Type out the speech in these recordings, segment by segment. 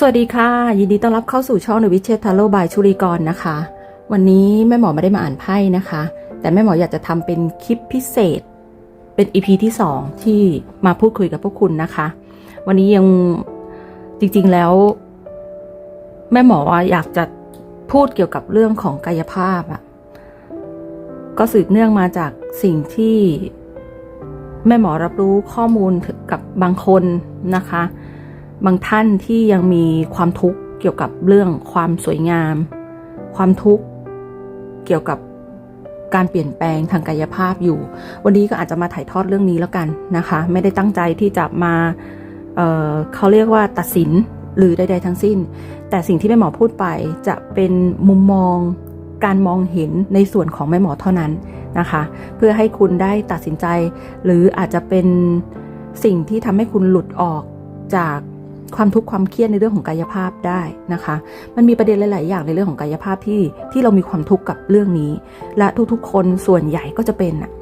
สวัสดีค่ะ ยินดีต้อนรับเข้าสู่ช่องนวิเชษทาโร่บายชุรีกรนะคะ วันนี้แม่หมอไม่ได้มาอ่านไพ่นะคะ แต่แม่หมออยากจะทำเป็นคลิปพิเศษ เป็น EP ที่ 2 ที่มาพูดคุยกับพวกคุณนะคะ วันนี้ยังจริงๆแล้ว แม่หมออยากจะพูดเกี่ยวกับเรื่องของกายภาพอะก็สืบเนื่องมาจากสิ่งที่แม่หมอรับรู้ข้อมูลกับบางคนนะคะ บางท่านที่ยังมีความทุกข์เกี่ยวกับเรื่องความสวยงาม ความทุกข์เกี่ยวกับการเปลี่ยนแปลงทางกายภาพอยู่ วันนี้ก็อาจจะมาถ่ายทอดเรื่องนี้แล้วกันนะคะ ไม่ได้ตั้งใจที่จะมาเเขาเรียกว่าตัดสินหรือใด ๆ ทั้งสิ้น แต่สิ่งที่แม่หมอพูดไปจะเป็นมุมมองการมองเห็นในส่วนของแม่หมอเท่านั้นนะคะ เพื่อให้คุณได้ตัดสินใจ หรืออาจจะเป็นสิ่งที่ทำให้คุณหลุดออกจาก ความทุกข์ความเครียดในเรื่องของกายภาพได้นะคะ มันมีประเด็นหลาย ๆ อย่างในเรื่องของกายภาพที่ที่เรามีความทุกข์กับเรื่องนี้ และทุก ๆ คนส่วนใหญ่ก็จะเป็นน่ะ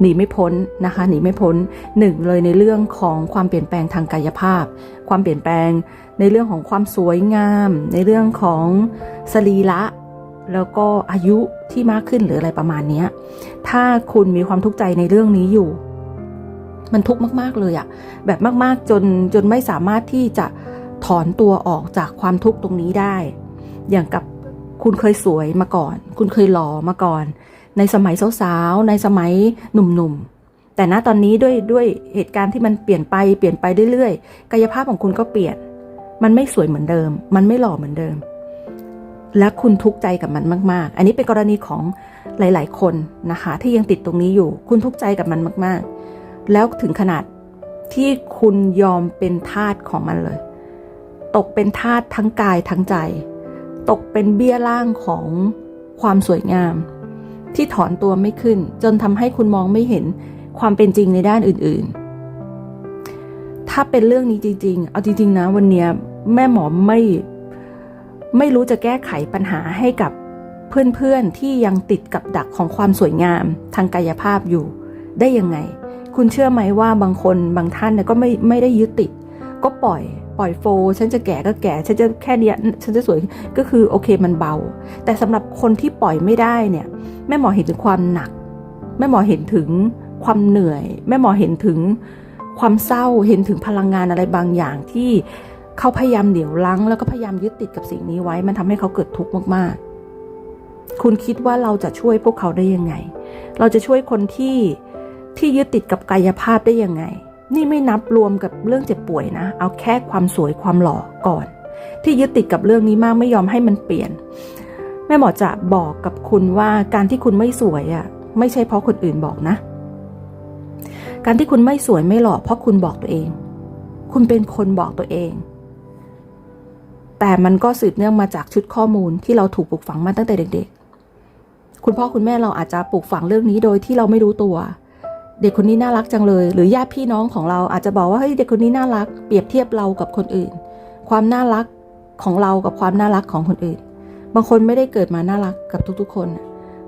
หนีไม่พ้นนะคะหนีไม่พ้นหนึ่งเลยในเรื่องของความเปลี่ยนแปลงทางกายภาพ ความเปลี่ยนแปลงในเรื่องของความสวยงาม ในเรื่องของสรีระแล้วก็อายุที่มากขึ้นหรืออะไรประมาณนี้ถ้าคุณมีความทุกข์ใจในเรื่องนี้อยู่ มันทุกข์มากๆเลยอะแบบมากๆจนจนไม่สามารถที่จะถอนตัวออกจากความทุกข์ตรงนี้ได้ อย่างกับคุณเคยสวยมาก่อน คุณเคยหล่อมาก่อน ในสมัยสาวๆในสมัยหนุ่มๆแต่ณตอนนี้ด้วยด้วยเหตุการณ์ที่มันเปลี่ยนไปเปลี่ยนไปเรื่อยๆ กายภาพของคุณก็เปลี่ยน มันไม่สวยเหมือนเดิม มันไม่หล่อเหมือนเดิม และคุณทุกข์ใจกับมันมาก ๆ อันนี้เป็นกรณีของหลาย ๆ คนนะคะ ที่ยังติดตรงนี้อยู่ คุณทุกข์ใจกับมันมาก แล้วถึงขนาดที่คุณยอมเป็นทาสของมันเลย ตกเป็นทาสทั้งกายทั้งใจ ตกเป็นเบี้ยล่างของความสวยงาม ที่ถอนตัวไม่ขึ้น จนทำให้คุณมองไม่เห็นความเป็นจริงในด้านอื่น ๆ ถ้าเป็นเรื่องนี้จริง ๆ เอาจริง ๆ นะวันนี้แม่หมอไม่ไม่รู้จะแก้ไขปัญหาให้กับเพื่อน ๆ ที่ยังติดกับดักของความสวยงามทางกายภาพอยู่ได้ยังไง คุณเชื่อไหมว่าบางคนบางท่านเนี่ยก็ไม่ไม่ได้ยึดติด ก็ปล่อยปล่อยโฟ ฉันจะแก่ก็แก่ ฉันจะแค่เนี้ยฉันจะสวยก็คือโอเคมันเบา แต่สำหรับคนที่ปล่อยไม่ได้เนี่ยแม่หมอเห็นถึงความหนัก แม่หมอเห็นถึงความเหนื่อย แม่หมอเห็นถึงความเศร้าเห็นถึงพลังงานอะไรบางอย่างที่เขาพยายามเหนียวรั้งแล้วก็พยายามยึดติดกับสิ่งนี้ไว้ มันทำให้เขาเกิดทุกข์มากๆ คุณคิดว่าเราจะช่วยพวกเขาได้ยังไง เราจะช่วยคนที่ ที่ยึดติดกับกายภาพได้ยังไง นี่ไม่นับรวมกับเรื่องเจ็บป่วยนะ เอาแค่ความสวยความหล่อก่อน ที่ยึดติดกับเรื่องนี้มากไม่ยอมให้มันเปลี่ยน แม่หมอจะบอกกับคุณว่าการที่คุณไม่สวยอะ่ะไม่ใช่เพราะคนอื่นบอกนะ การที่คุณไม่สวยไม่หล่อเพราะคุณบอกตัวเอง คุณเป็นคนบอกตัวเอง แต่มันก็สืบเนื่องมาจากชุดข้อมูลที่เราถูกปลูกฝังมาตั้งแต่เด็ก ๆ คุณพ่อคุณแม่เราอาจจะปลูกฝังเรื่องนี้โดยที่เราไม่รู้ตัว เด็กคนนี้น่ารักจังเลย หรือญาติพี่น้องของเราอาจจะบอกว่าเฮ้ยเด็กคนนี้น่ารัก เปรียบเทียบเรากับคนอื่น ความน่ารักของเรากับความน่ารักของคนอื่น บางคนไม่ได้เกิดมาน่ารักกับทุกๆ คน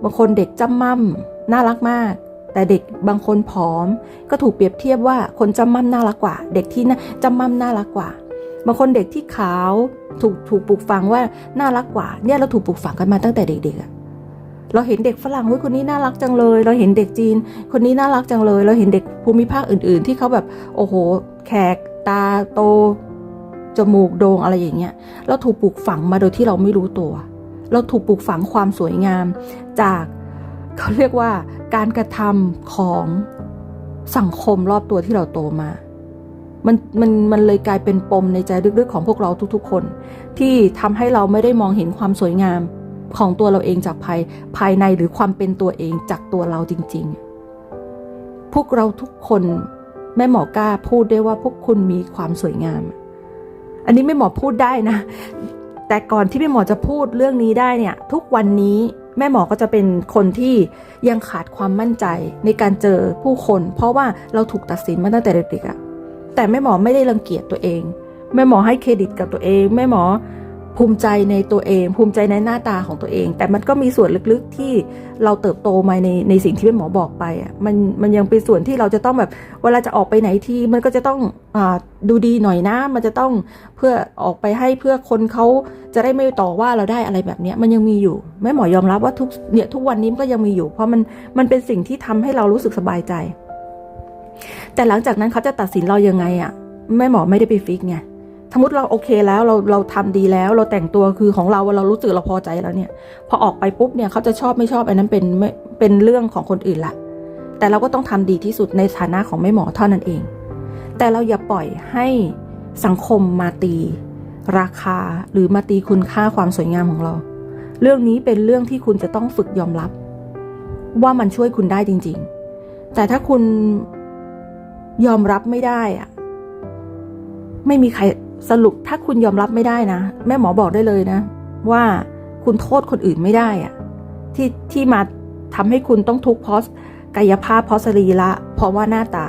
บางคนเด็กจำม่ำน่ารักมาก แต่เด็กบางคนผอม ก็ถูกเปรียบเทียบว่าคนจำม่ำน่ารักกว่า เด็กที่น่าจำม่ำน่ารักกว่า บางคนเด็กที่ขาวถูกถูกปลูกฝังว่าน่ารักกว่า เนี่ยเราถูกปลูกฝังกันมาตั้งแต่เด็กๆ เราเห็นเด็กฝรั่งเฮ้ยคนนี้น่ารักจังเลย เราเห็นเด็กจีน คนนี้น่ารักจังเลย เราเห็นเด็กภูมิภาคอื่น ๆ ที่เขาแบบโอ้โห แขกตาโตจมูกโด่งอะไรอย่างเงี้ยเราถูกปลูกฝังมาโดยที่เราไม่รู้ตัว เราถูกปลูกฝังความสวยงาม จากเขาเรียกว่าการกระทำของสังคมรอบตัวที่เราโตมา มันมันมันเลยกลายเป็นปมในใจลึกๆของพวกเราทุกๆคน ที่ทำให้เราไม่ได้มองเห็นความสวยงาม ของตัวเราเองจากภายภายในหรือความเป็นตัวเองจากตัวเราจริง ๆ พวกเราทุกคนแม่หมอกล้าพูดได้ว่าพวกคุณมีความสวยงาม อันนี้แม่หมอพูดได้นะ แต่ก่อนที่แม่หมอจะพูดเรื่องนี้ได้เนี่ย ทุกวันนี้แม่หมอก็จะเป็นคนที่ยังขาดความมั่นใจในการเจอผู้คน เพราะว่าเราถูกตัดสินมาตั้งแต่เด็กๆอะแต่แม่หมอไม่ได้รังเกียจตัวเอง แม่หมอให้เครดิตกับตัวเอง แม่หมอ ภูมิใจในตัวเอง ภูมิใจในหน้าตาของตัวเอง แต่มันก็มีส่วนลึกๆที่เราเติบโตมาในในสิ่งที่แม่หมอบอกไปอะมันมันยังเป็นส่วนที่เราจะต้องแบบเวลาจะออกไปไหนที่มันก็จะต้องอาดูดีหน่อยนะ มันจะต้องเพื่อออกไปให้เพื่อคนเขาจะได้ไม่ต่อว่าเราได้อะไรแบบนี้มันยังมีอยู่แม่หมอยอมรับว่าทุกเนี่ยทุกวันนี้ก็ยังมีอยู่ เพราะมันมันเป็นสิ่งที่ทำให้เรารู้สึกสบายใจ แต่หลังจากนั้นเขาจะตัดสินเรายังไงอะแม่หมอไม่ได้ไปฟิกไง สมมติเราโอเคแล้วเราเราทำดีแล้ว เราแต่งตัวคือของเราเรารู้สึกเราพอใจแล้วเนี่ย พอออกไปปุ๊บเนี่ยเขาจะชอบไม่ชอบอันนั้นเป็นไม่เป็นเรื่องของคนอื่นละแต่เราก็ต้องทำดีที่สุดในฐานะของแม่หมอเท่านั้นเอง แต่เราอย่าปล่อยให้สังคมมาตี ราคาหรือมาตีคุณค่าความสวยงามของเรา เรื่องนี้เป็นเรื่องที่คุณจะต้องฝึกยอมรับ ว่ามันช่วยคุณได้จริง ๆ แต่ถ้าคุณยอมรับไม่ได้อะไม่มีใคร สรุปถ้าคุณยอมรับไม่ได้นะ แม่หมอบอกได้เลยนะ ว่าคุณโทษคนอื่นไม่ได้อะที่ที่มาทำให้คุณต้องทุกข์เพราะกายภาพเพราะสรีระเพราะว่าหน้าตา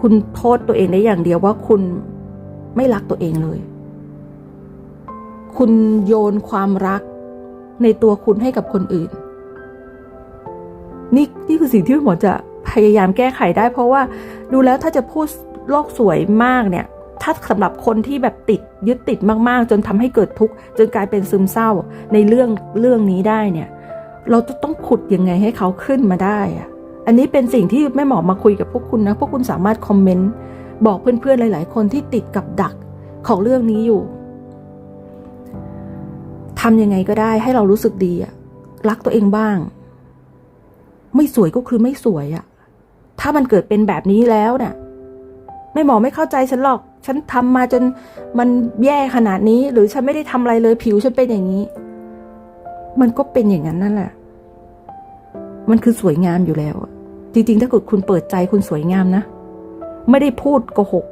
คุณโทษตัวเองได้อย่างเดียวว่าคุณไม่รักตัวเองเลย คุณโยนความรักในตัวคุณให้กับคนอื่น นี่นี่คือสิ่งที่หมอจะพยายามแก้ไขได้ เพราะว่าดูแล้วถ้าจะพูดโลกสวยมากเนี่ย ถ้าสำหรับคนที่แบบติดยึดติดมากๆ จนทำให้เกิดทุกข์จนกลายเป็นซึมเศร้าในเรื่องเรื่องนี้ได้เนี่ย เราจะต้องขุดยังไงให้เขาขึ้นมาได้อะอันนี้เป็นสิ่งที่แม่หมอมาคุยกับพวกคุณนะ พวกคุณสามารถคอมเมนต์บอกเพื่อนๆหลาย ๆ คนที่ติดกับดักของเรื่องนี้อยู่ทำยังไงก็ได้ให้เรารู้สึกดีอะรักตัวเองบ้าง ไม่สวยก็คือไม่สวยอะถ้ามันเกิดเป็นแบบนี้แล้วเนี่ย แม่หมอไม่เข้าใจฉันหรอก ฉันทำมาจนมันแย่ขนาดนี้ หรือฉันไม่ได้ทำอะไรเลยผิวฉันเป็นอย่างนี้ มันก็เป็นอย่างนั้นนั่นแหละ มันคือสวยงามอยู่แล้ว จริงๆ ถ้าเกิดคุณเปิดใจคุณสวยงามนะ ไม่ได้พูดโกหก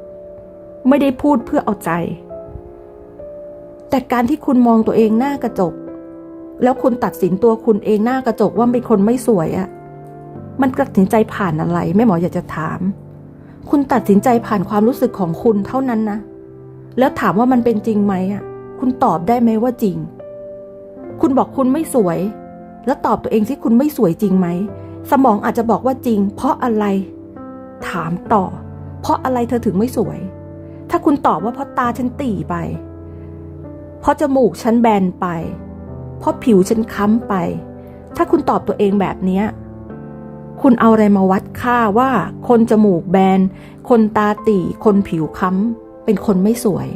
ไม่ได้พูดเพื่อเอาใจ แต่การที่คุณมองตัวเองหน้ากระจก แล้วคุณตัดสินตัวคุณเองหน้ากระจกว่าเป็นคนไม่สวยอะมันตัดสินใจผ่านอะไรแม่หมออยากจะถาม คุณตัดสินใจผ่านความรู้สึกของคุณเท่านั้นนะ แล้วถามว่ามันเป็นจริงไหมอะ คุณตอบได้ไหมว่าจริง คุณบอกคุณไม่สวย แล้วตอบตัวเองสิคุณไม่สวยจริงไหม สมองอาจจะบอกว่าจริง เพราะอะไร ถามต่อ เพราะอะไรเธอถึงไม่สวย ถ้าคุณตอบว่าเพราะตาฉันตีไป เพราะจมูกฉันแบนไป เพราะผิวฉันค้ำไป ถ้าคุณตอบตัวเองแบบนี้ คุณเอาอะไรมาวัดค่าว่าคนจมูกแบน คนตาตีคนผิวค้ำ เป็นคนไม่สวย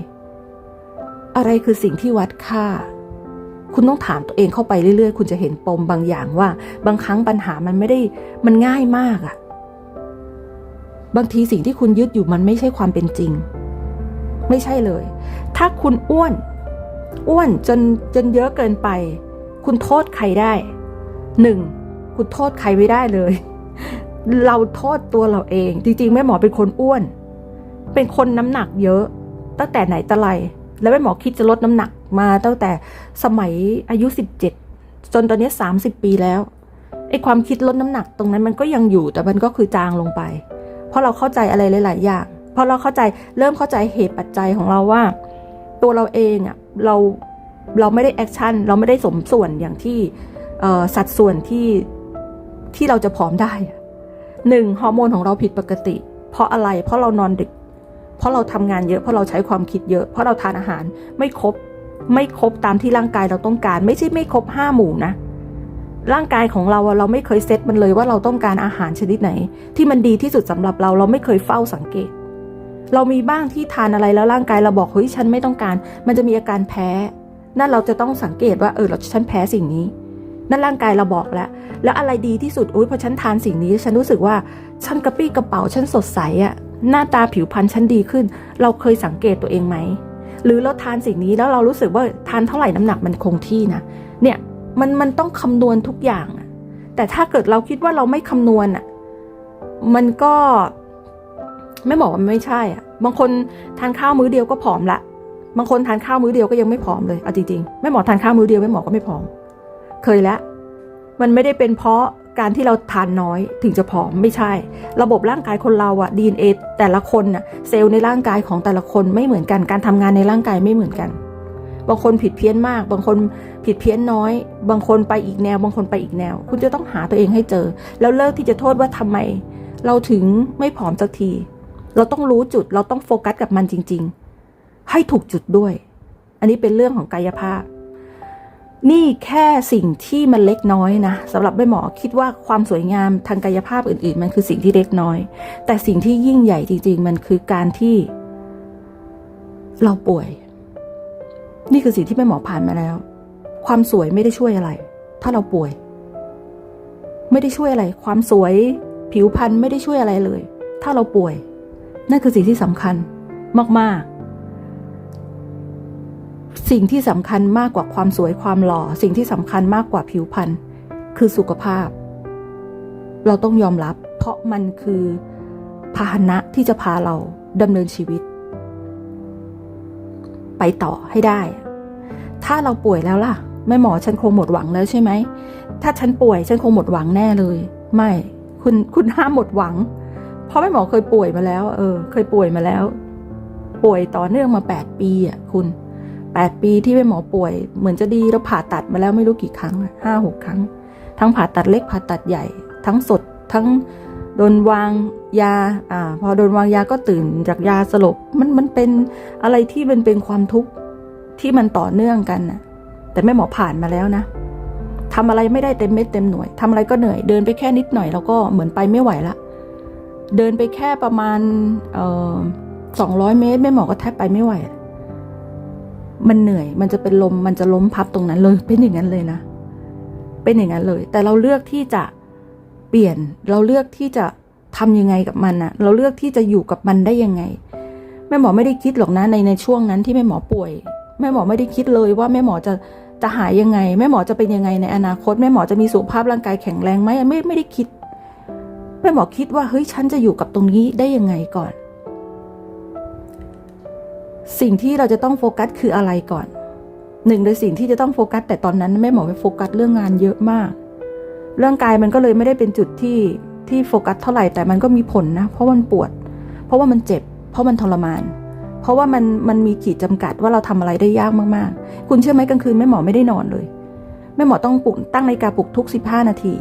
อะไรคือสิ่งที่วัดค่า คุณต้องถามตัวเองเข้าไปเรื่อยๆ คุณจะเห็นปมบางอย่างว่า บางครั้งปัญหามันไม่ได้ มันง่ายมากอะบางทีสิ่งที่คุณยึดอยู่มันไม่ใช่ความเป็นจริง ไม่ใช่เลย ถ้าคุณอ้วน อ้วนจนจนเยอะเกินไป คุณโทษใครได้หนึ่งคุณโทษใครไม่ได้เลย เราโทษตัวเราเอง จริงๆ แม่หมอเป็นคนอ้วน เป็นคนน้ำหนักเยอะ ตั้งแต่ไหนแต่ไร แล้วแม่หมอคิดจะลดน้ำหนักมาตั้งแต่สมัยอายุ 17 จนตอนนี้ 30 ปีแล้วไอ้ความคิดลดน้ำหนักตรงนั้นมันก็ยังอยู่แต่มันก็คือจางลงไป เพราะเราเข้าใจอะไรหลาย ๆ อย่างพราะเราเข้าใจเริ่มเข้าใจเหตุปัจจัยของเราว่า ตัวเราเองอะเราเราไม่ได้แอคชั่นเราไม่ได้สมส่วนอย่างที่สัดส่วนที่ที่เราจะผอมได้ หนึ่งฮอร์โมนของเราผิดปกติ เพราะอะไรเพราะเรานอนดึก เพราะเราทำงานเยอะเพราะเราใช้ความคิดเยอะ เพราะเราทานอาหารไม่ครบ ไม่ครบตามที่ร่างกายเราต้องการ ไม่ใช่ไม่ครบห้าหมู่นะร่างกายของเราเราไม่เคยเซตมันเลยว่าเราต้องการอาหารชนิดไหน ที่มันดีที่สุดสำหรับเราเราไม่เคยเฝ้าสังเกต เรามีบ้างที่ทานอะไรแล้วร่างกายเราบอกเฮ้ยฉันไม่ต้องการ มันจะมีอาการแพ้ นั่นเราจะต้องสังเกตว่าเออเราฉันแพ้สิ่งนี้ นั่นร่างกายเราบอกแล้ว แล้วอะไรดีที่สุดอุ้ยพอฉันทานสิ่งนี้ ฉันรู้สึกว่าฉันกระปี้กระเป๋าฉันสดใสอะหน้าตาผิวพรรณฉันดีขึ้น เราเคยสังเกตตัวเองไหมหรือเราทานสิ่งนี้แล้วเรารู้สึกว่าทานเท่าไหร่น้ำหนักมันคงที่นะเนี่ยมันมันต้องคำนวณทุกอย่างแต่ถ้าเกิดเราคิดว่าเราไม่คำนวณอะมันก็ไม่บอกว่ามันไม่ใช่อะบางคนทานข้าวมื้อเดียวก็ผอมละบางคนทานข้าวมื้อเดียวก็ยังไม่ผอมเลยเอาจริงๆแม่หมอทานข้าวมื้อเดียวแม่หมอก็ไม่ผอม เคยแล้ว มันไม่ได้เป็นเพราะการที่เราทานน้อยถึงจะผอมไม่ใช่ ระบบร่างกายคนเราอะ DNA แต่ละคนน่ะเซลล์ในร่างกายของแต่ละคนไม่เหมือนกันการทำงานในร่างกายไม่เหมือนกัน บางคนผิดเพี้ยนมาก บางคนผิดเพี้ยนน้อย บางคนไปอีกแนว บางคนไปอีกแนว คุณจะต้องหาตัวเองให้เจอ แล้วเลิกที่จะโทษว่าทำไม เราถึงไม่ผอมสักที เราต้องรู้จุดเราต้องโฟกัสกับมันจริง ๆ ให้ถูกจุดด้วย อันนี้เป็นเรื่องของกายภาพ นี่แค่สิ่งที่มันเล็กน้อยนะสำหรับแม่หมอคิดว่าความสวยงามทางกายภาพอื่น ๆ มันคือสิ่งที่เล็กน้อย แต่สิ่งที่ยิ่งใหญ่จริง ๆ มันคือการที่ เราป่วย นี่คือสิ่งที่แม่หมอผ่านมาแล้ว ความสวยไม่ได้ช่วยอะไร ถ้าเราป่วย ไม่ได้ช่วยอะไร ความสวย ผิวพรรณไม่ได้ช่วยอะไรเลย ถ้าเราป่วย นั่นคือสิ่งที่สำคัญมาก ๆ สิ่งที่สำคัญมากกว่าความสวยความหล่อ สิ่งที่สำคัญมากกว่าผิวพรรณคือสุขภาพ เราต้องยอมรับ เพราะมันคือพาหนะที่จะพาเราดำเนินชีวิต ไปต่อให้ได้ ถ้าเราป่วยแล้วล่ะแม่หมอฉันคงหมดหวังแล้วใช่ไหม ถ้าฉันป่วยฉันคงหมดหวังแน่เลย ไม่ คุณคุณห้ามหมดหวัง เพราะแม่หมอเคยป่วยมาแล้ว เออ เคยป่วยมาแล้ว ป่วยต่อเนื่องมาแปดปีอะคุณ แปดปีที่แม่หมอป่วย เหมือนจะดีแล้วผ่าตัดมาแล้วไม่รู้กี่ครั้งห้าหกครั้ง ทั้งผ่าตัดเล็กผ่าตัดใหญ่ ทั้งสดทั้งโดนวางยาอ่าพอโดนวางยาก็ตื่นจากยาสลบมันมันเป็นอะไรที่มันเป็นความทุกข์ที่มันต่อเนื่องกันนะแต่แม่หมอผ่านมาแล้วนะทำอะไรไม่ได้เต็มเม็ดเต็มหน่วยทำอะไรก็เหนื่อยเดินไปแค่นิดหน่อยแล้วก็เหมือนไปไม่ไหวละเดินไปแค่ประมาณเอ่อสองร้อยเมตรแม่หมอก็แทบไปไม่ไหว มันเหนื่อย มันจะเป็นลม มันจะล้มพับตรงนั้นเลย เป็นอย่างนั้นเลยนะ เป็นอย่างนั้นเลย แต่เราเลือกที่จะเปลี่ยน เราเลือกที่จะทำยังไงกับมันนะเราเลือกที่จะอยู่กับมันได้ยังไง แม่หมอไม่ได้คิดหรอกนะในในช่วงนั้นที่แม่หมอป่วย แม่หมอไม่ได้คิดเลยว่าแม่หมอจะจะหายยังไง แม่หมอจะเป็นยังไงในอนาคต แม่หมอจะมีสุขภาพร่างกายแข็งแรงไหมไม่ไม่ได้คิด แม่หมอคิดว่าเฮ้ยฉันจะอยู่กับตรงนี้ได้ยังไงก่อน สิ่งที่เราจะต้องโฟกัสคืออะไรก่อนหนึ่งในสิ่งที่จะต้องโฟกัส แต่ตอนนั้นแม่หมอไปโฟกัสเรื่องงานเยอะมากร่างกายมันก็เลยไม่ได้เป็นจุดที่ที่โฟกัสเท่าไหร่แต่มันก็มีผลนะ เพราะมันปวด เพราะว่ามันเจ็บ เพราะมันทรมาน เพราะว่ามันมันมีขีดจำกัดว่าเราทำอะไรได้ยากมากๆ คุณเชื่อไหมกลางคืนแม่หมอไม่ได้นอนเลย แม่หมอต้องปลุกตั้งนาฬิกาปลุกทุก 15 นาที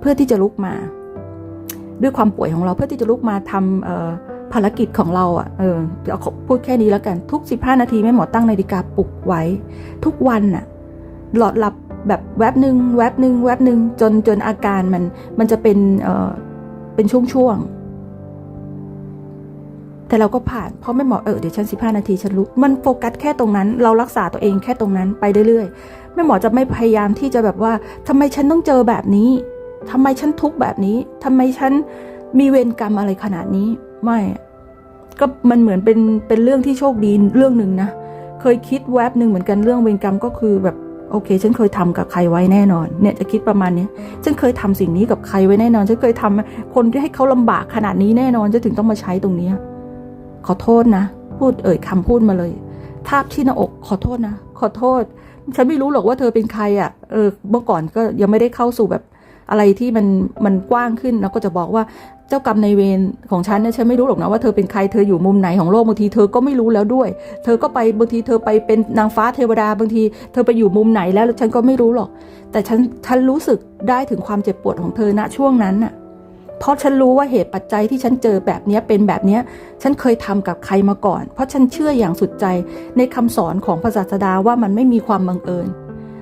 เพื่อที่จะลุกมา ด้วยความป่วยของเราเพื่อที่จะลุกมาทำเอ่อ ภารกิจของเราอะ่ะเออเดี๋ยวพูดแค่นี้แล้วกันทุก 15 นาทีแม่หมอตั้งนาฬิกาปลุกไว้ ทุกวันน่ะหลอดหลับแบบแวบหนึ่งแวบหนึ่งแวบหนึ่งจนจนอาการมันมันจะเป็นเอ่อเป็นช่วงๆ แต่เราก็ผ่านเพราะแม่หมอเออเดี๋ยวฉันสิบห้านาทีฉันรู้มันโฟกัสแค่ตรงนั้น เรารักษาตัวเองแค่ตรงนั้นไปเรื่อยๆแม่หมอจะไม่พยายามที่จะแบบว่าทำไมฉันต้องเจอแบบนี้ทำไมฉันทุกข์แบบนี้ทำไมฉันมีเวรกรรมอะไรขนาดนี้ ไม่ก็มันเหมือนเป็นเป็นเรื่องที่โชคดีเรื่องหนึ่งนะเคยคิดแวบหนึ่งเหมือนกันเรื่องเวรกรรมก็คือแบบโอเค ฉันเคยทำกับใครไว้แน่นอน เนี่ยจะคิดประมาณนี้ฉันเคยทำสิ่งนี้กับใครไว้แน่นอน ฉันเคยทำคนที่ให้เขาลำบากขนาดนี้แน่นอนจะถึงต้องมาใช้ตรงเนี้ ขอโทษนะ พูดเอ่ยคำพูดมาเลย ทาบที่หน้าอก ขอโทษนะ ขอโทษ ฉันไม่รู้หรอกว่าเธอเป็นใครอะ่ะ เออ เมื่อก่อนก็ยังไม่ได้เข้าสู่แบบอะไรที่มันมันกว้างขึ้นแล้วก็จะบอกว่า เจ้ากรรมในเวรของฉันเนี่ยฉันไม่รู้หรอกนะว่าเธอเป็นใครเธออยู่มุมไหนของโลกบางทีเธอก็ไม่รู้แล้วด้วย เธอก็ไปบางทีเธอไปเป็นนางฟ้าเทวดาบางที เธอไปอยู่มุมไหนแล้วฉันก็ไม่รู้หรอก แต่ฉันฉันรู้สึกได้ถึงความเจ็บปวดของเธอณช่วงนั้นน่ะเพราะฉันรู้ว่าเหตุปัจจัยที่ฉันเจอแบบนี้เป็นแบบนี้ฉันเคยทำกับใครมาก่อน เพราะฉันเชื่ออย่างสุดใจในคำสอนของพระศาสดาว่ามันไม่มีความบังเอิญ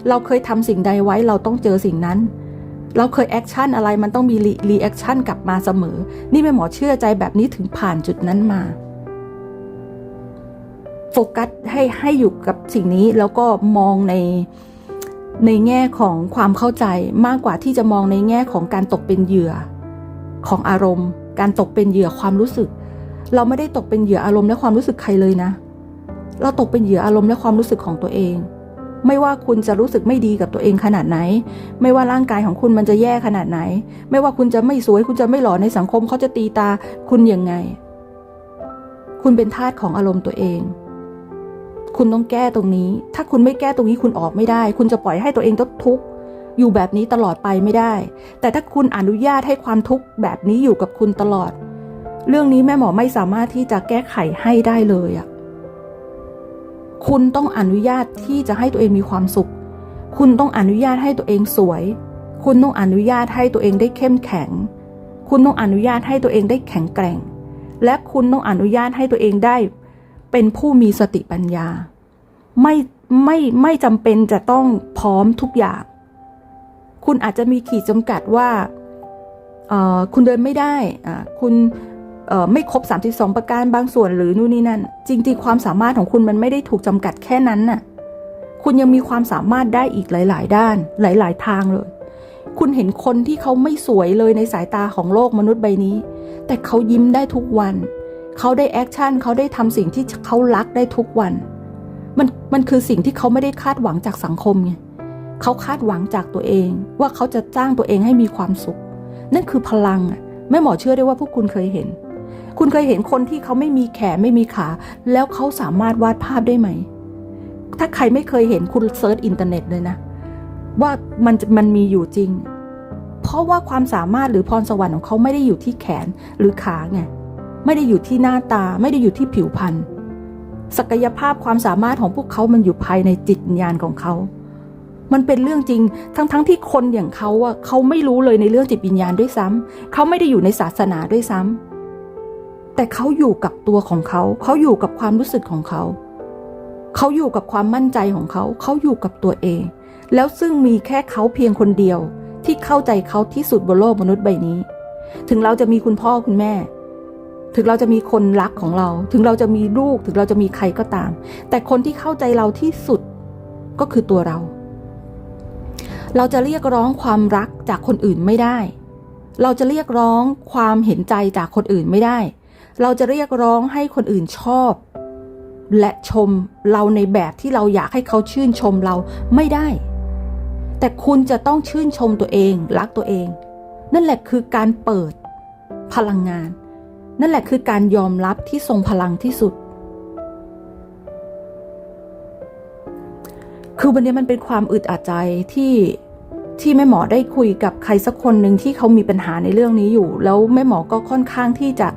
เราเคยทำสิ่งใดไว้เราต้องเจอสิ่งนั้น เราเคยแอคชั่นอะไรมันต้องมีรีแอคชั่นกลับมาเสมอ นี่แม่หมอเชื่อใจแบบนี้ถึงผ่านจุดนั้นมา โฟกัสให้ให้อยู่กับสิ่งนี้แล้วก็มองในในแง่ของความเข้าใจมากกว่าที่จะมองในแง่ของการตกเป็นเหยื่อ ของอารมณ์ การตกเป็นเหยื่อความรู้สึก เราไม่ได้ตกเป็นเหยื่ออารมณ์และความรู้สึกใครเลยนะ เราตกเป็นเหยื่ออารมณ์และความรู้สึกของตัวเอง ไม่ว่าคุณจะรู้สึกไม่ดีกับตัวเองขนาดไหน ไม่ว่าร่างกายของคุณมันจะแย่ขนาดไหน ไม่ว่าคุณจะไม่สวย คุณจะไม่หล่อในสังคมเขาจะตีตาคุณยังไง คุณเป็นทาสของอารมณ์ตัวเอง คุณต้องแก้ตรงนี้ ถ้าคุณไม่แก้ตรงนี้คุณออกไม่ได้ คุณจะปล่อยให้ตัวเองต้องทุกข์อยู่แบบนี้ตลอดไปไม่ได้ แต่ถ้าคุณอนุญาตให้ความทุกข์แบบนี้อยู่กับคุณตลอด เรื่องนี้แม่หมอไม่สามารถที่จะแก้ไขให้ได้เลยอะ คุณต้องอนุญาตที่จะให้ตัวเองมีความสุข คุณต้องอนุญาตให้ตัวเองสวย คุณต้องอนุญาตให้ตัวเองได้เข้มแข็ง คุณต้องอนุญาตให้ตัวเองได้แข็งแกร่ง และคุณต้องอนุญาตให้ตัวเองได้ เป็นผู้มีสติปัญญา ไม่ไม่ไม่จำเป็นจะต้องพร้อมทุกอย่าง คุณอาจจะมีขีดจำกัดว่าเอ่อคุณเดินไม่ได้อ่าคุณ ไม่ครบ 32 ประการบางส่วนหรือนู่นนี่นั่น จริงๆ ความสามารถของคุณมันไม่ได้ถูกจำกัดแค่นั้นน่ะ คุณยังมีความสามารถได้อีกหลาย ๆ ด้าน หลาย ๆ ทางเลย คุณเห็นคนที่เขาไม่สวยเลยในสายตาของโลกมนุษย์ใบนี้ แต่เขายิ้มได้ทุกวัน เขาได้แอคชั่น เขาได้ทำสิ่งที่เขารักได้ทุกวัน มันมันคือสิ่งที่เขาไม่ได้คาดหวังจากสังคมไงเขาคาดหวังจากตัวเอง ว่าเขาจะจ้างตัวเองให้มีความสุข นั่นคือพลังอะแม่หมอเชื่อได้ว่าพวกคุณเคยเห็น คุณเคยเห็นคนที่เขาไม่มีแขนไม่มีขา แล้วเขาสามารถวาดภาพได้ไหม ถ้าใครไม่เคยเห็นคุณเซิร์ชอินเทอร์เน็ตเลยนะ ว่ามันมันมีอยู่จริง เพราะว่าความสามารถหรือพรสวรรค์ของเขาไม่ได้อยู่ที่แขนหรือขาไงไม่ได้อยู่ที่หน้าตาไม่ได้อยู่ที่ผิวพรรณศักยภาพความสามารถของพวกเขามันอยู่ภายในจิตวิญญาณของเขา มันเป็นเรื่องจริง ทั้งๆทที่คนอย่างเขาอะเขาไม่รู้เลยในเรื่องจิตวิญญาณด้วยซ้ำเขาไม่ได้อยู่ในศาสนาด้วยซ้ำ แต่เขาอยู่กับตัวของเขา เขาอยู่กับความรู้สึกของเขา เขาอยู่กับความมั่นใจของเขา เขาอยู่กับตัวเอง แล้วซึ่งมีแค่เขาเพียงคนเดียว ที่เข้าใจเขาที่สุดบนโลกมนุษย์ใบนี้ ถึงเราจะมีคุณพ่อคุณแม่ ถึงเราจะมีคนรักของเรา ถึงเราจะมีลูก ถึงเราจะมีใครก็ตาม แต่คนที่เข้าใจเราที่สุดก็คือตัวเรา เราจะเรียกร้องความรักจากคนอื่นไม่ได้ เราจะเรียกร้องความเห็นใจจากคนอื่นไม่ได้ เราจะเรียกร้องให้คนอื่นชอบ และชมเราในแบบที่เราอยากให้เขาชื่นชมเราไม่ได้ แต่คุณจะต้องชื่นชมตัวเอง รักตัวเอง นั่นแหละคือการเปิดพลังงาน นั่นแหละคือการยอมรับที่ทรงพลังที่สุด คือวันนี้มันเป็นความอึดอัดใจที่ที่แม่หมอได้คุยกับใครสักคนหนึ่งที่เขามีปัญหาในเรื่องนี้อยู่ แล้วแม่หมอก็ค่อนข้างที่จะ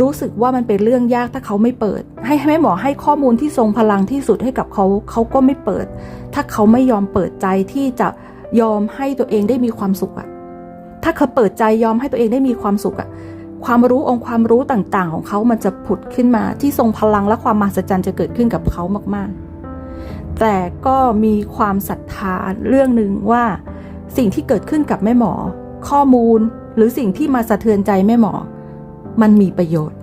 รู้สึกว่ามันเป็นเรื่องยากถ้าเขาไม่เปิด ให้แม่หมอให้ข้อมูลที่ทรงพลังที่สุดให้กับเขาเขาก็ไม่เปิด ถ้าเขาไม่ยอมเปิดใจที่จะยอมให้ตัวเองได้มีความสุขอะถ้าเขาเปิดใจยอมให้ตัวเองได้มีความสุขอะความรู้องค์ความรู้ต่างๆ ของเขามันจะผุดขึ้นมาที่ทรงพลังและความมหัศจรรย์จะเกิดขึ้นกับเขามากๆ แต่ก็มีความศรัทธาเรื่องหนึ่งว่าสิ่งที่เกิดขึ้นกับแม่หมอ ข้อมูลหรือสิ่งที่มาสะเทือนใจแม่หมอ มันมีประโยชน์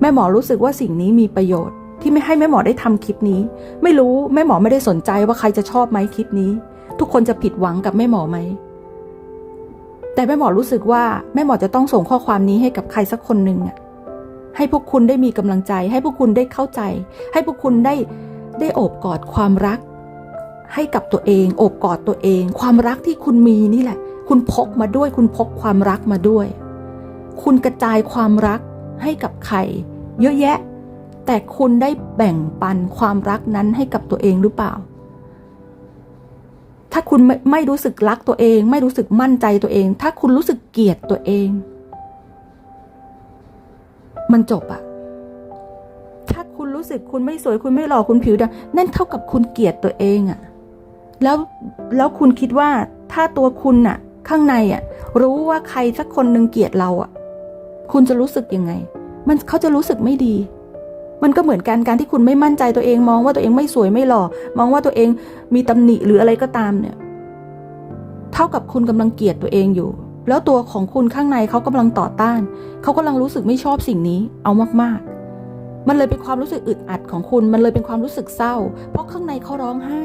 แม่หมอรู้สึกว่าสิ่งนี้มีประโยชน์ ที่ไม่ให้แม่หมอได้ทำคลิปนี้ ไม่รู้แม่หมอไม่ได้สนใจว่าใครจะชอบไหมคลิปนี้ ทุกคนจะผิดหวังกับแม่หมอไหมแต่แม่หมอรู้สึกว่าแม่หมอจะต้องส่งข้อความนี้ให้กับใครสักคนหนึ่งอะให้พวกคุณได้มีกำลังใจ ให้พวกคุณได้เข้าใจ ให้พวกคุณได้ได้โอบกอดความรัก ให้กับตัวเอง โอบกอดตัวเอง ความรักที่คุณมีนี่แหละ คุณพกมาด้วย คุณพกความรักมาด้วย คุณกระจายความรักให้กับใครเยอะแยะ แต่คุณได้แบ่งปันความรักนั้นให้กับตัวเองหรือเปล่า ถ้าคุณไม่ไม่รู้สึกรักตัวเอง ไม่รู้สึกมั่นใจตัวเอง ถ้าคุณรู้สึกเกลียดตัวเอง มันจบอะถ้าคุณรู้สึกคุณไม่สวยคุณไม่หล่อคุณผิวดำนั่นเท่ากับคุณเกลียดตัวเองอะแล้วแล้วคุณคิดว่าถ้าตัวคุณอะข้างในอะรู้ว่าใครสักคนหนึ่งเกลียดเราอะ คุณจะรู้สึกยังไง มันเขาจะรู้สึกไม่ดี มันก็เหมือนกันการที่คุณไม่มั่นใจตัวเองมองว่าตัวเองไม่สวยไม่หล่อ มองว่าตัวเองมีตำหนิหรืออะไรก็ตามเนี่ย เท่ากับคุณกำลังเกลียดตัวเองอยู่ แล้วตัวของคุณข้างในเขากำลังต่อต้าน เขากำลังรู้สึกไม่ชอบสิ่งนี้ เอามากๆ มันเลยเป็นความรู้สึกอึดอัดของคุณ มันเลยเป็นความรู้สึกเศร้า เพราะข้างในเขาร้องไห้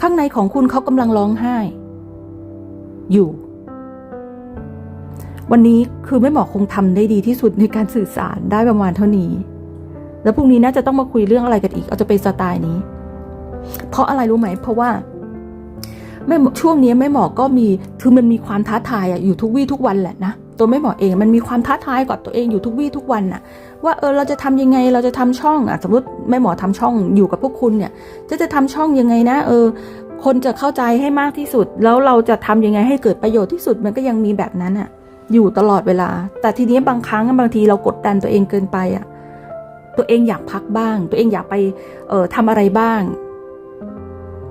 ข้างในของคุณเขากำลังร้องไห้ อยู่ วันนี้คือแม่หมอคงทำได้ดีที่สุดในการสื่อสารได้ประมาณเท่านี้ แล้วพรุ่งนี้น่าจะต้องมาคุยเรื่องอะไรกันอีก เอาจะเป็นสไตล์นี้ เพราะอะไรรู้ไหม เพราะว่าแม่ช่วงนี้แม่หมอก็มีคือมันมีความท้าทายอยู่ทุกวี่ทุกวันแหละนะตัวแม่หมอเองมันมีความท้าทายกับตัวเองอยู่ทุกวี่ทุกวันน่ะ ว่าเออเราจะทำยังไงเราจะทำช่องอะสมมติแม่หมอทำช่องอยู่กับพวกคุณเนี่ย จะจะทำช่องยังไงนะ เออ คนจะเข้าใจให้มากที่สุด แล้วเราจะทำยังไงให้เกิดประโยชน์ที่สุดมันก็ยังมีแบบนั้นอะ อยู่ตลอดเวลา แต่ทีนี้บางครั้งบางทีเรากดดันตัวเองเกินไปอะตัวเองอยากพักบ้าง ตัวเองอยากไปเอ่อทำอะไรบ้าง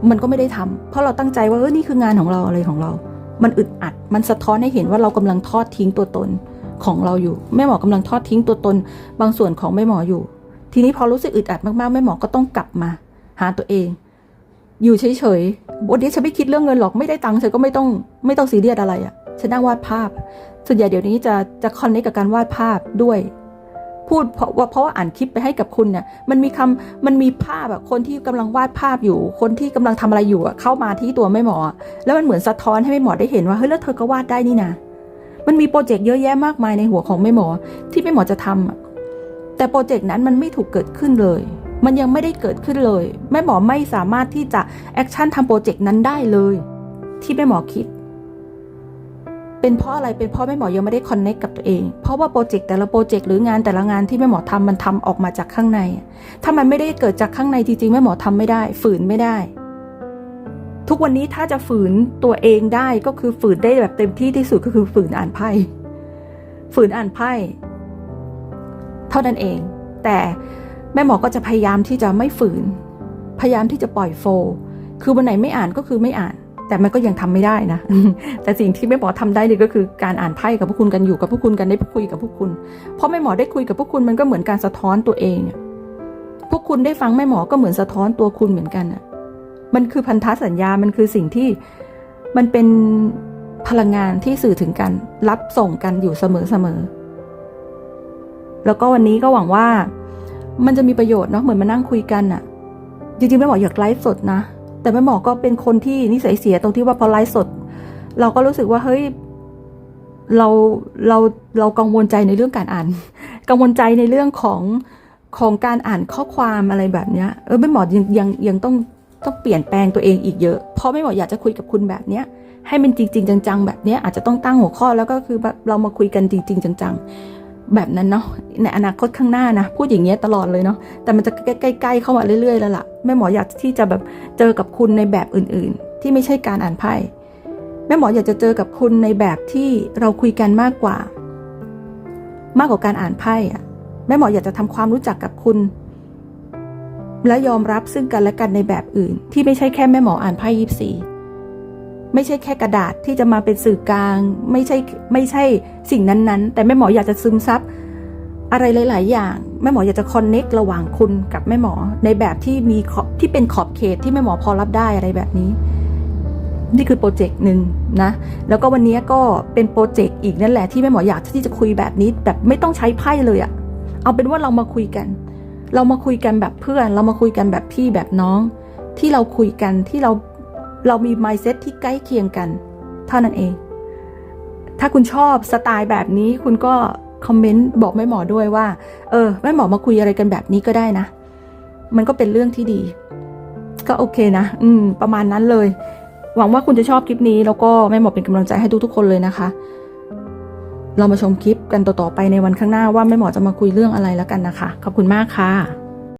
มันก็ไม่ได้ทำเพราะเราตั้งใจว่าเออนี่คืองานของเราอะไรของเรา มันอึดอัด มันสะท้อนให้เห็นว่าเรากำลังทอดทิ้งตัวตนของเราอยู่ แม่หมอกำลังทอดทิ้งตัวตน บางส่วนของแม่หมออยู่ ทีนี้พอรู้สึกอึดอัดมากๆแม่หมอก็ต้องกลับมา หาตัวเอง อยู่เฉยๆวันนี้ฉันไม่คิดเรื่องเงินหรอกไม่ได้ตังค์ฉันก็ไม่ต้องไม่ต้องซีเรียสอะไรอะ่ะฉันนั่งวาดภาพ ส่วนใหญ่เดี๋ยวนี้จะจะคอนเนคกับการวาดภาพด้วยพูดเพราะว่าเพราะว่าอ่านคลิปไปให้กับคุณเนี่ยมันมีคำมันมีภาพแบบคนที่กำลังวาดภาพอยู่ คนที่กำลังทำอะไรอยู่อะเข้ามาที่ตัวแม่หมอ แล้วมันเหมือนสะท้อนให้แม่หมอได้เห็นว่าเฮ้ยแล้วเธอก็วาดได้นี่นะมันมีโปรเจกต์เยอะแยะมากมายในหัวของแม่หมอ ที่แม่หมอจะทำอะแต่โปรเจกต์นั้นมันไม่ถูกเกิดขึ้นเลย มันยังไม่ได้เกิดขึ้นเลยแม่หมอไม่สามารถที่จะแอคชั่นทำโปรเจกต์นั้นได้เลย ที่แม่หมอคิด เป็นเพราะอะไรเป็นเพราะแม่หมอยังไม่ได้คอนเน็กกับตัวเอง เพราะว่าโปรเจกต์แต่ละโปรเจกต์หรืองานแต่ละงานที่แม่หมอทำมันทำออกมาจากข้างใน ถ้ามันไม่ได้เกิดจากข้างในจริงๆแม่หมอทำไม่ได้ ฝืนไม่ได้ ทุกวันนี้ถ้าจะฝืนตัวเองได้ก็คือฝืนได้แบบเต็มที่ที่สุดก็คือฝืนอ่านไพ่ ฝืนอ่านไพ่ เท่านั้นเอง แต่แม่หมอก็จะพยายามที่จะไม่ฝืน พยายามที่จะปล่อยโฟล์คือวันไหนไม่อ่านก็คือไม่อ่าน แต่มันก็ยังทำไม่ได้นะ แต่สิ่งที่แม่หมอทำได้เลยก็คือการอ่านไพ่กับพวกคุณกันอยู่กับพวกคุณกันได้คุยกับพวกคุณ เพราะแม่หมอได้คุยกับพวกคุณมันก็เหมือนการสะท้อนตัวเองพวกคุณได้ฟังแม่หมอก็เหมือนสะท้อนตัวคุณเหมือนกันอะมันคือพันธสัญญา มันคือสิ่งที่มันเป็นพลังงานที่สื่อถึงกัน รับส่งกันอยู่เสมอเสมอแล้วก็วันนี้ก็หวังว่า มันจะมีประโยชน์เนาะ เหมือนมานั่งคุยกันอะจริงๆแม่หมออยากไลฟ์สดนะ แต่แม่หมอก็เป็นคนที่นิสัยเสียตรงที่ว่าพอไลฟ์สด เราก็รู้สึกว่าเฮ้ยเราเราเรากังวลใจในเรื่องการอ่าน กังวลใจในเรื่องของของการอ่านข้อความอะไรแบบเนี้ยเออแม่หมอยังยังยังต้องต้องเปลี่ยนแปลงตัวเองอีกเยอะ เพราะแม่หมออยากจะคุยกับคุณแบบเนี้ยให้มันจริง ๆ จัง ๆ แบบเนี้ยอาจจะต้องตั้งหัวข้อแล้วก็คือแบบเรามาคุยกันจริง ๆ จัง ๆ แบบนั้นเนาะในอนาคตข้างหน้านะ พูดอย่างเงี้ยตลอดเลยเนาะแต่มันจะใกล้ๆเข้ามาเรื่อยๆแล้วล่ะแม่หมออยากที่จะแบบเจอกับคุณในแบบอื่นๆ ที่ไม่ใช่การอ่านไพ่แม่หมออยากจะเจอกับคุณในแบบที่เราคุยกันมากกว่า มากกว่าการอ่านไพ่อะแม่หมออยากจะทำความรู้จักกับคุณ และยอมรับซึ่งกันและกันในแบบอื่น ที่ไม่ใช่แค่แม่หมออ่านไพ่ยิบสี่ ไม่ใช่แค่กระดาษที่จะมาเป็นสื่อกลาง ไม่ใช่ไม่ใช่สิ่งนั้นๆ แต่แม่หมออยากจะซึมซับอะไรหลาย ๆ อย่างแม่หมออยากจะคอนเน็กระหว่างคุณกับแม่หมอในแบบที่มีขอบที่เป็นขอบเขตที่แม่หมอพอรับได้อะไรแบบนี้ นี่คือโปรเจกต์หนึ่งนะ แล้วก็วันนี้ก็เป็นโปรเจกต์อีกนั่นแหละที่แม่หมออยากที่จะคุยแบบนี้แบบไม่ต้องใช้ไพ่เลยอะเอาเป็นว่าเรามาคุยกัน เรามาคุยกันแบบเพื่อน เรามาคุยกันแบบพี่แบบน้อง ที่เราคุยกันที่เรา เรามี mindset ที่ใกล้เคียงกัน เท่านั้นเอง ถ้าคุณชอบสไตล์แบบนี้คุณก็คอมเมนต์บอกแม่หมอด้วยว่า เออแม่หมอมาคุยอะไรกันแบบนี้ก็ได้นะ มันก็เป็นเรื่องที่ดี ก็โอเคนะ อืม ประมาณนั้นเลย หวังว่าคุณจะชอบคลิปนี้ แล้วก็แม่หมอเป็นกำลังใจให้ทุกๆคนเลยนะคะ เรามาชมคลิปกันต่อๆไปในวันข้างหน้าว่าแม่หมอจะมาคุยเรื่องอะไรแล้วกันนะคะ ขอบคุณมากค่ะ